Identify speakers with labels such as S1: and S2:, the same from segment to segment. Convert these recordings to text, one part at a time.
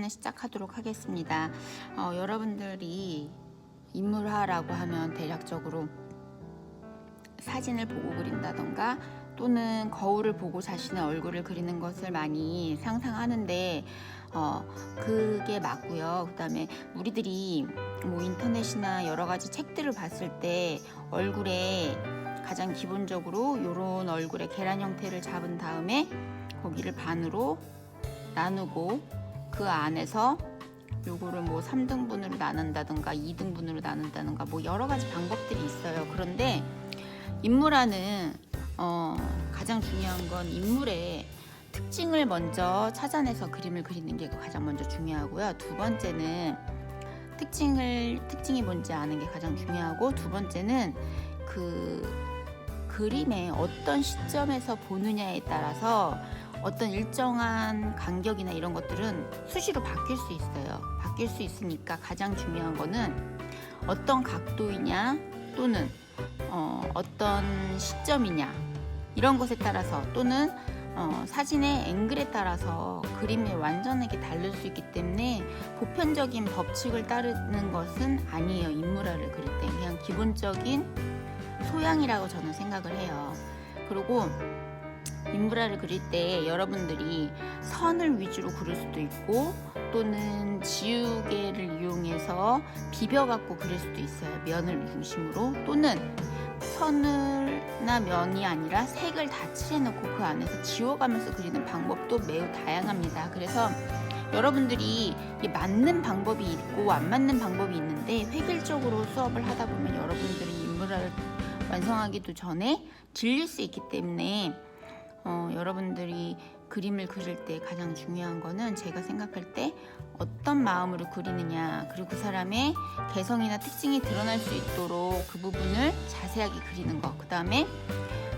S1: 시간을 시작하도록 하겠습니다. 어, 여러분들이 인물화라고 하면 대략적으로 사진을 보고 그린다던가 또는 거울을 보고 자신의 얼굴을 그리는 것을 많이 상상하는데 어, 그게 맞고요. 그다음에 우리들이 뭐 인터넷이나 여러 가지 책들을 봤을 때 얼굴에 가장 기본적으로 이런 얼굴의 계란 형태를 잡은 다음에 거기를 반으로 나누고 그 안에서 요거를 뭐 3등분으로 나눈다든가 2등분으로 나눈다든가 뭐 여러 가지 방법들이 있어요. 그런데 인물화는 어, 가장 중요한 건 인물의 특징을 먼저 찾아내서 그림을 그리는 게 가장 먼저 중요하고요. 두 번째는 특징을 특징이 뭔지 아는 게 가장 중요하고 두 번째는 그 그림의 어떤 시점에서 보느냐에 따라서 어떤 일정한 간격이나 이런 것들은 수시로 바뀔 수 있어요. 바뀔 수 있으니까 가장 중요한 거는 어떤 각도이냐 또는 어, 어떤 시점이냐 이런 것에 따라서 또는 어, 사진의 앵글에 따라서 그림이 완전하게 다를 수 있기 때문에 보편적인 법칙을 따르는 것은 아니에요. 인물화를 그릴 때 그냥 기본적인 소양이라고 저는 생각을 해요. 그리고 인물화를 그릴 때 여러분들이 선을 위주로 그릴 수도 있고 또는 지우개를 이용해서 비벼 갖고 그릴 수도 있어요. 면을 중심으로 또는 선을나 면이 아니라 색을 다 칠해놓고 그 안에서 지워가면서 그리는 방법도 매우 다양합니다. 그래서 여러분들이 이 맞는 방법이 있고 안 맞는 방법이 있는데 획일적으로 수업을 하다 보면 여러분들이 인물화를 완성하기도 전에 질릴 수 있기 때문에 어, 여러분들이 그림을 그릴 때 가장 중요한 거는 제가 생각할 때 어떤 마음으로 그리느냐 그리고 그 사람의 개성이나 특징이 드러날 수 있도록 그 부분을 자세하게 그리는 것. 그 다음에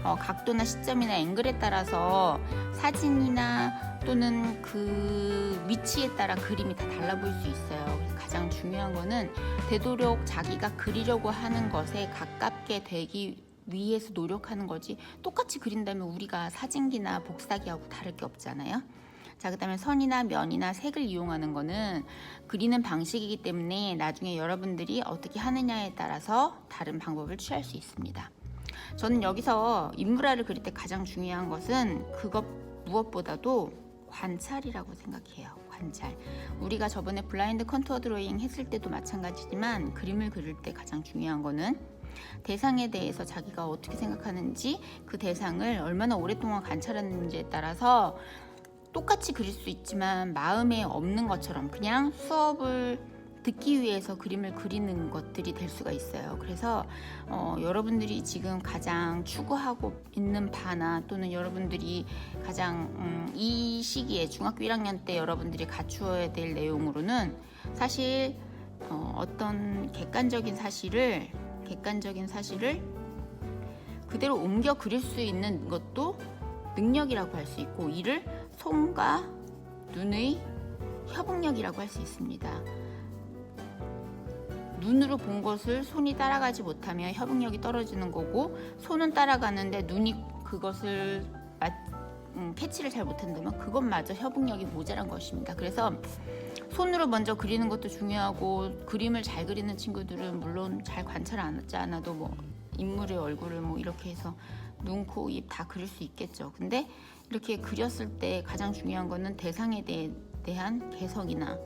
S1: 어, 각도나 시점이나 앵글에 따라서 사진이나 또는 그 위치에 따라 그림이 다 달라 보일 수 있어요. 가장 중요한 거는 되도록 자기가 그리려고 하는 것에 가깝게 되기 위해서 노력하는 거지 똑같이 그린다면 우리가 사진기나 복사기하고 다를 게 없잖아요. 자, 그 다음에 선이나 면이나 색을 이용하는 거는 그리는 방식이기 때문에 나중에 여러분들이 어떻게 하느냐에 따라서 다른 방법을 취할 수 있습니다. 저는 여기서 인물화를 그릴 때 가장 중요한 것은 그것 무엇보다도 관찰이라고 생각해요. 관찰. 우리가 저번에 블라인드 컨투어 드로잉 했을 때도 마찬가지지만 그림을 그릴 때 가장 중요한 거는 대상에 대해서 자기가 어떻게 생각하는지 그 대상을 얼마나 오랫동안 관찰하는지에 따라서 똑같이 그릴 수 있지만 마음에 없는 것처럼 그냥 수업을 듣기 위해서 그림을 그리는 것들이 될 수가 있어요. 그래서 어, 여러분들이 지금 가장 추구하고 있는 바나 또는 여러분들이 가장 음, 이 시기에 중학교 1학년 때 여러분들이 갖추어야 될 내용으로는 사실 어, 어떤 객관적인 사실을 객관적인 사실을 그대로 옮겨 그릴 수 있는 것도 능력이라고 할 수 있고 이를 손과 눈의 협응력이라고 할 수 있습니다. 눈으로 본 것을 손이 따라가지 못하면 협응력이 떨어지는 거고 손은 따라가는데 눈이 그것을 마, 음, 캐치를 잘 못한다면 그것마저 협응력이 모자란 것입니다. 그래서 손으로 먼저 그리는 것도 중요하고 그림을 잘 그리는 친구들은 물론 잘 관찰 안 하지 않아도 뭐 인물의 얼굴을 뭐 이렇게 해서 눈, 코, 입 다 그릴 수 있겠죠. 근데 이렇게 그렸을 때 가장 중요한 거는 대상에 대, 대한 개성이나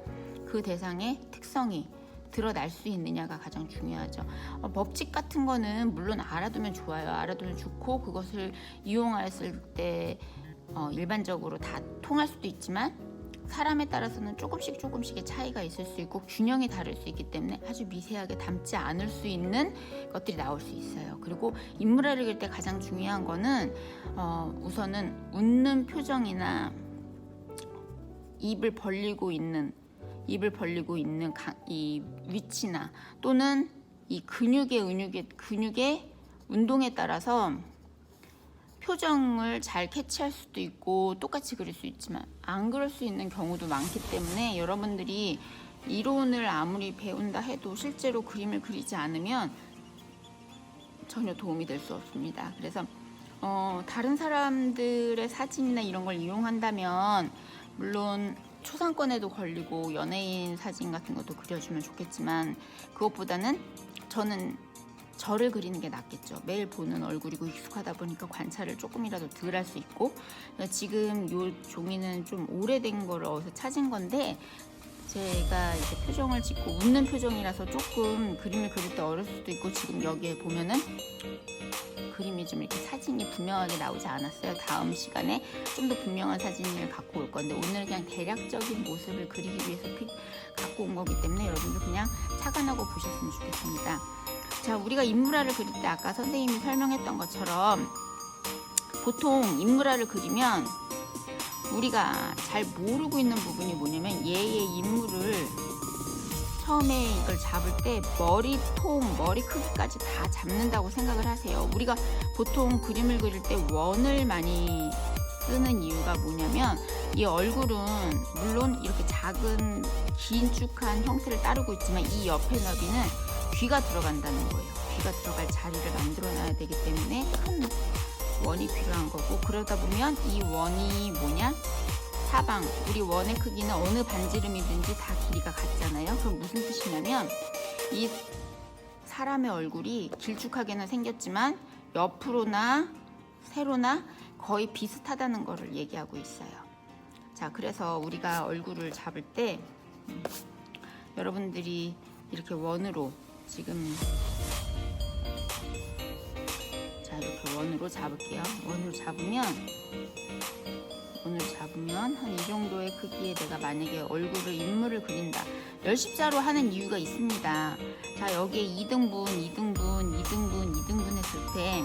S1: 그 대상의 특성이 드러날 수 있느냐가 가장 중요하죠. 어, 법칙 같은 거는 물론 알아두면 좋아요. 알아두면 좋고 그것을 이용했을 때 어, 일반적으로 다 통할 수도 있지만 사람에 따라서는 조금씩 조금씩의 차이가 있을 수 있고 균형이 다를 수 있기 때문에 아주 미세하게 담지 않을 수 있는 것들이 나올 수 있어요. 그리고 인물화를 그릴 때 가장 중요한 거는 어, 우선은 웃는 표정이나 입을 벌리고 있는 입을 벌리고 있는 가, 이 위치나 또는 이 근육의 근육의 근육의 운동에 따라서 표정을 잘 캐치할 수도 있고 똑같이 그릴 수 있지만 안 그럴 수 있는 경우도 많기 때문에 여러분들이 이론을 아무리 배운다 해도 실제로 그림을 그리지 않으면 전혀 도움이 될 수 없습니다. 그래서 어, 다른 사람들의 사진이나 이런 걸 이용한다면 물론 초상권에도 걸리고 연예인 사진 같은 것도 그려주면 좋겠지만 그것보다는 저는 저를 그리는 게 낫겠죠. 매일 보는 얼굴이고 익숙하다 보니까 관찰을 조금이라도 덜 할 수 있고 그러니까 지금 요 종이는 좀 오래된 거를 어디서 찾은 건데 제가 이제 표정을 짓고 웃는 표정이라서 조금 그림을 그릴 때 어려울 수도 있고 지금 여기에 보면은 그림이 좀 이렇게 사진이 분명하게 나오지 않았어요. 다음 시간에 좀 더 분명한 사진을 갖고 올 건데 오늘 그냥 대략적인 모습을 그리기 위해서 피- 갖고 온 거기 때문에 여러분들 그냥 착안하고 보셨으면 좋겠습니다. 자, 우리가 인물화를 그릴 때 아까 선생님이 설명했던 것처럼 보통 인물화를 그리면 우리가 잘 모르고 있는 부분이 뭐냐면 얘의 인물을 처음에 이걸 잡을 때 머리통, 머리 크기까지 다 잡는다고 생각을 하세요. 우리가 보통 그림을 그릴 때 원을 많이 쓰는 이유가 뭐냐면 이 얼굴은 물론 이렇게 작은 긴쭉한 형태를 따르고 있지만 이 옆에 너비는 귀가 들어간다는 거예요. 귀가 들어갈 자리를 만들어 놔야 되기 때문에 큰 원이 필요한 거고 그러다 보면 이 원이 뭐냐? 사방 우리 원의 크기는 어느 반지름이든지 다 길이가 같잖아요. 그럼 무슨 뜻이냐면 이 사람의 얼굴이 길쭉하게는 생겼지만 옆으로나 세로나 거의 비슷하다는 것을 얘기하고 있어요. 자, 그래서 우리가 얼굴을 잡을 때 음, 여러분들이 이렇게 원으로 지금 이렇게 원으로 잡을게요. 원으로 잡으면 원을 잡으면 한 이 정도의 크기에 내가 만약에 얼굴을 인물을 그린다. 열십자로 하는 이유가 있습니다. 자 여기에 2등분, 2등분, 2등분, 2등분 했을 때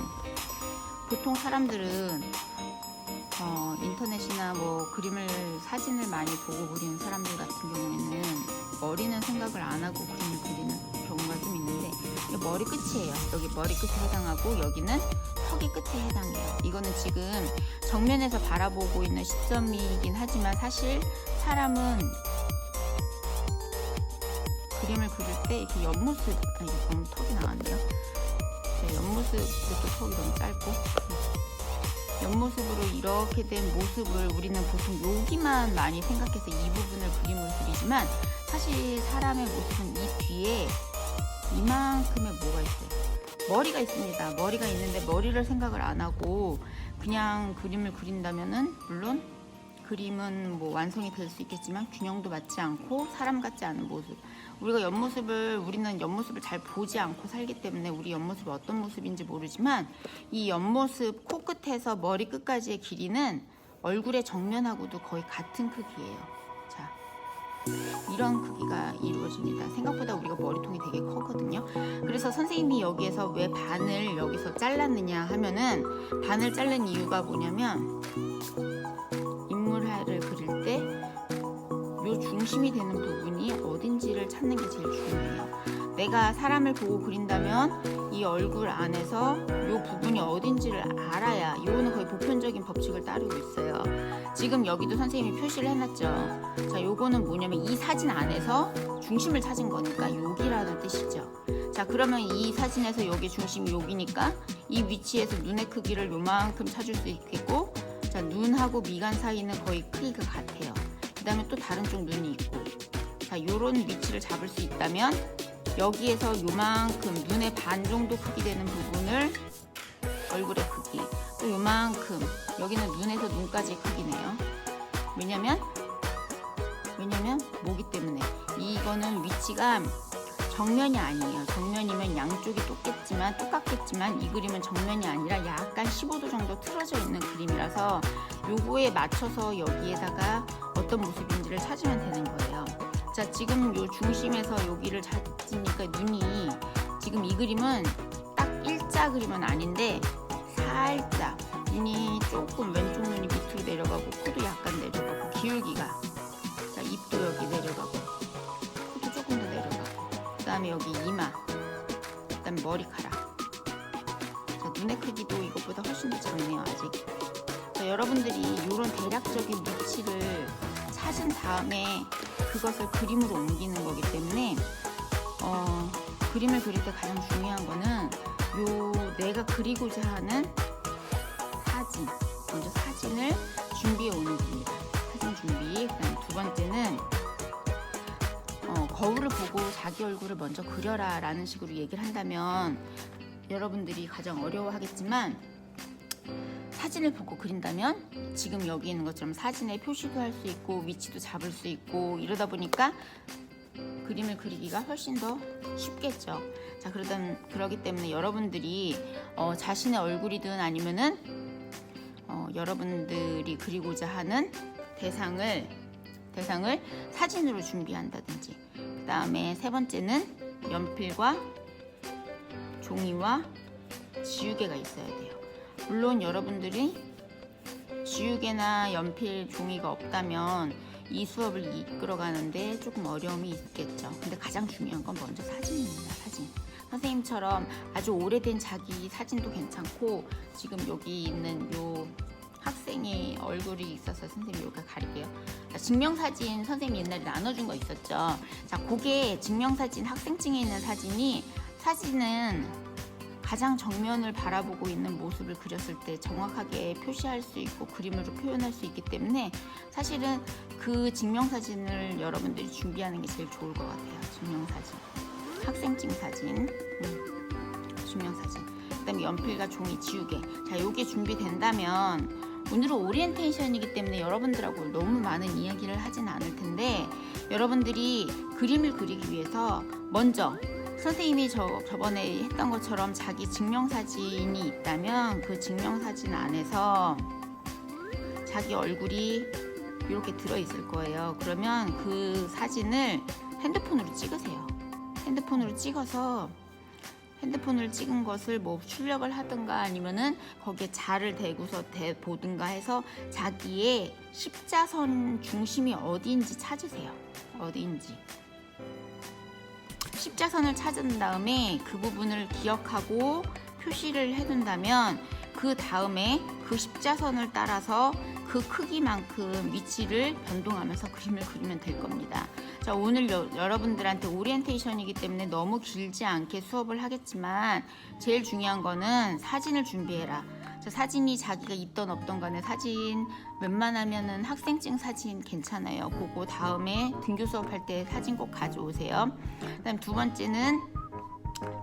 S1: 보통 사람들은 어, 인터넷이나 뭐 그림을 사진을 많이 보고 그리는 사람들 같은 경우에는 머리는 생각을 안 하고 그림을 그리는 경우가 좀 있는데 이게 머리 끝이에요. 여기 머리 끝에 해당하고 여기는 턱이 끝에 해당해요. 이거는 지금 정면에서 바라보고 있는 시점이긴 하지만 사실 사람은 그림을 그릴 때 이렇게 옆모습 아 이게 너무 턱이 나왔네요. 네, 옆모습 이것도 턱이 너무 짧고 옆모습으로 이렇게 된 모습을 우리는 보통 여기만 많이 생각해서 이 부분을 그림을 그리지만 사실 사람의 모습은 이 뒤에 이만큼의 뭐가 있어요. 머리가 있습니다. 머리가 있는데 머리를 생각을 안 하고 그냥 그림을 그린다면은 물론 그림은 뭐 완성이 될 수 있겠지만 균형도 맞지 않고 사람 같지 않은 모습. 우리가 옆모습을 우리는 옆모습을 잘 보지 않고 살기 때문에 우리 옆모습이 어떤 모습인지 모르지만 이 옆모습 코끝에서 머리 끝까지의 길이는 얼굴의 정면하고도 거의 같은 크기예요. 자, 이런 크기가 이루어집니다. 생각보다 우리가 머리통이 되게 커거든요. 그래서 선생님이 여기에서 왜 반을 여기서 잘랐느냐 하면은 반을 자른 이유가 뭐냐면 인물화를 그릴 때 요 중심이 되는 부분이 어딘지를 찾는 게 제일 중요해요. 내가 사람을 보고 그린다면 이 얼굴 안에서 요 부분이 어딘지를 알아야 요거는 거의 보편적인 법칙을 따르고 있어요. 지금 여기도 선생님이 표시를 해놨죠. 자, 요거는 뭐냐면 이 사진 안에서 중심을 찾은 거니까 여기라는 뜻이죠. 자, 그러면 이 사진에서 여기 중심이 여기니까 이 위치에서 눈의 크기를 요만큼 찾을 수 있겠고, 자, 눈하고 미간 사이는 거의 크기가 같아요. 그 다음에 또 다른 쪽 눈이 있고, 자, 요런 위치를 잡을 수 있다면 여기에서 요만큼 눈의 반 정도 크기 되는 부분을 얼굴의 크기, 또 요만큼 여기는 눈에서 눈까지 크기네요. 왜냐면 왜냐면 모기 때문에 이거는 위치가 정면이 아니에요. 정면이면 양쪽이 똑겠지만 똑같겠지만 이 그림은 정면이 아니라 약간 15도 정도 틀어져 있는 그림이라서 요거에 맞춰서 여기에다가 어떤 모습인지를 찾으면 되는 거예요. 자, 지금 요 중심에서 여기를 찾으니까 눈이 지금 이 그림은 딱 일자 그림은 아닌데 살짝 눈이 조금 왼쪽 눈이 밑으로 내려가고 코도 약간 내려가고 기울기가 자, 입도 여기 내려가고 코도 조금 더 내려가고 그 다음에 여기 이마 그 다음에 머리카락. 자, 눈의 크기도 이것보다 훨씬 더 작네요 아직. 자, 여러분들이 이런 대략적인 위치를 찾은 다음에 그것을 그림으로 옮기는 거기 때문에 어, 그림을 그릴 때 가장 중요한 거는 요 내가 그리고자 하는 사진 먼저 사진을 준비해 오는 겁니다. 사진 준비 그다음 두두 번째는 어, 거울을 보고 자기 얼굴을 먼저 그려라 라는 식으로 얘기를 한다면 여러분들이 가장 어려워하겠지만 사진을 보고 그린다면 지금 여기 있는 것처럼 사진에 표시도 할 수 있고 위치도 잡을 수 있고 이러다 보니까 그림을 그리기가 훨씬 더 쉽겠죠. 자 그러다 그러기 때문에 여러분들이 어, 자신의 얼굴이든 아니면은 어, 여러분들이 그리고자 하는 대상을 대상을 사진으로 준비한다든지 그 다음에 세 번째는 연필과 종이와 지우개가 있어야 돼요. 물론 여러분들이 지우개나 연필, 종이가 없다면 이 수업을 이끌어가는데 조금 어려움이 있겠죠. 근데 가장 중요한 건 먼저 사진입니다. 사진. 선생님처럼 아주 오래된 자기 사진도 괜찮고 지금 여기 있는 요 학생의 얼굴이 있어서 선생님 여기가 가릴게요. 자, 증명사진 선생님 옛날에 나눠준 거 있었죠. 자, 그게 증명사진 학생증에 있는 사진이 사진은 가장 정면을 바라보고 있는 모습을 그렸을 때 정확하게 표시할 수 있고 그림으로 표현할 수 있기 때문에 사실은 그 증명사진을 여러분들이 준비하는 게 제일 좋을 것 같아요. 증명사진. 학생증 사진. 음, 증명사진. 그 다음에 연필과 종이 지우개. 자, 요게 준비된다면 오늘은 오리엔테이션이기 때문에 여러분들하고 너무 많은 이야기를 하진 않을 텐데 여러분들이 그림을 그리기 위해서 먼저 선생님이 저, 저번에 했던 것처럼 자기 증명사진이 있다면 그 증명사진 안에서 자기 얼굴이 이렇게 들어있을 거예요. 그러면 그 사진을 핸드폰으로 찍으세요. 핸드폰으로 찍어서 핸드폰을 찍은 것을 뭐 출력을 하든가 아니면은 거기에 자를 대고서 대, 보든가 해서 자기의 십자선 중심이 어디인지 찾으세요. 어디인지. 십자선을 찾은 다음에 그 부분을 기억하고 표시를 해둔다면 그 다음에 그 십자선을 따라서 그 크기만큼 위치를 변동하면서 그림을 그리면 될 겁니다. 자, 오늘 여, 여러분들한테 오리엔테이션이기 때문에 너무 길지 않게 수업을 하겠지만 제일 중요한 거는 사진을 준비해라. 자, 사진이 자기가 있던 없던 간에 사진 웬만하면은 학생증 사진 괜찮아요. 그거 다음에 등교 수업할 때 사진 꼭 가져오세요. 그다음 두 번째는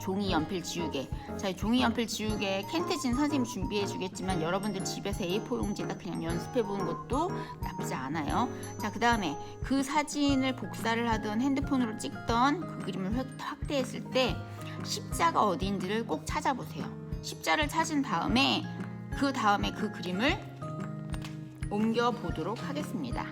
S1: 종이 연필 지우개. 자, 이 종이 연필 지우개 캔트진 선생님 준비해 주겠지만 여러분들 집에서 A4 용지에다 그냥 연습해 보는 것도 나쁘지 않아요. 자, 그다음에 그 사진을 복사를 하든 핸드폰으로 찍던 그 그림을 확- 확대했을 때 십자가 어디인지를 꼭 찾아보세요. 십자를 찾은 다음에 그 다음에 그 그림을 옮겨 보도록 하겠습니다.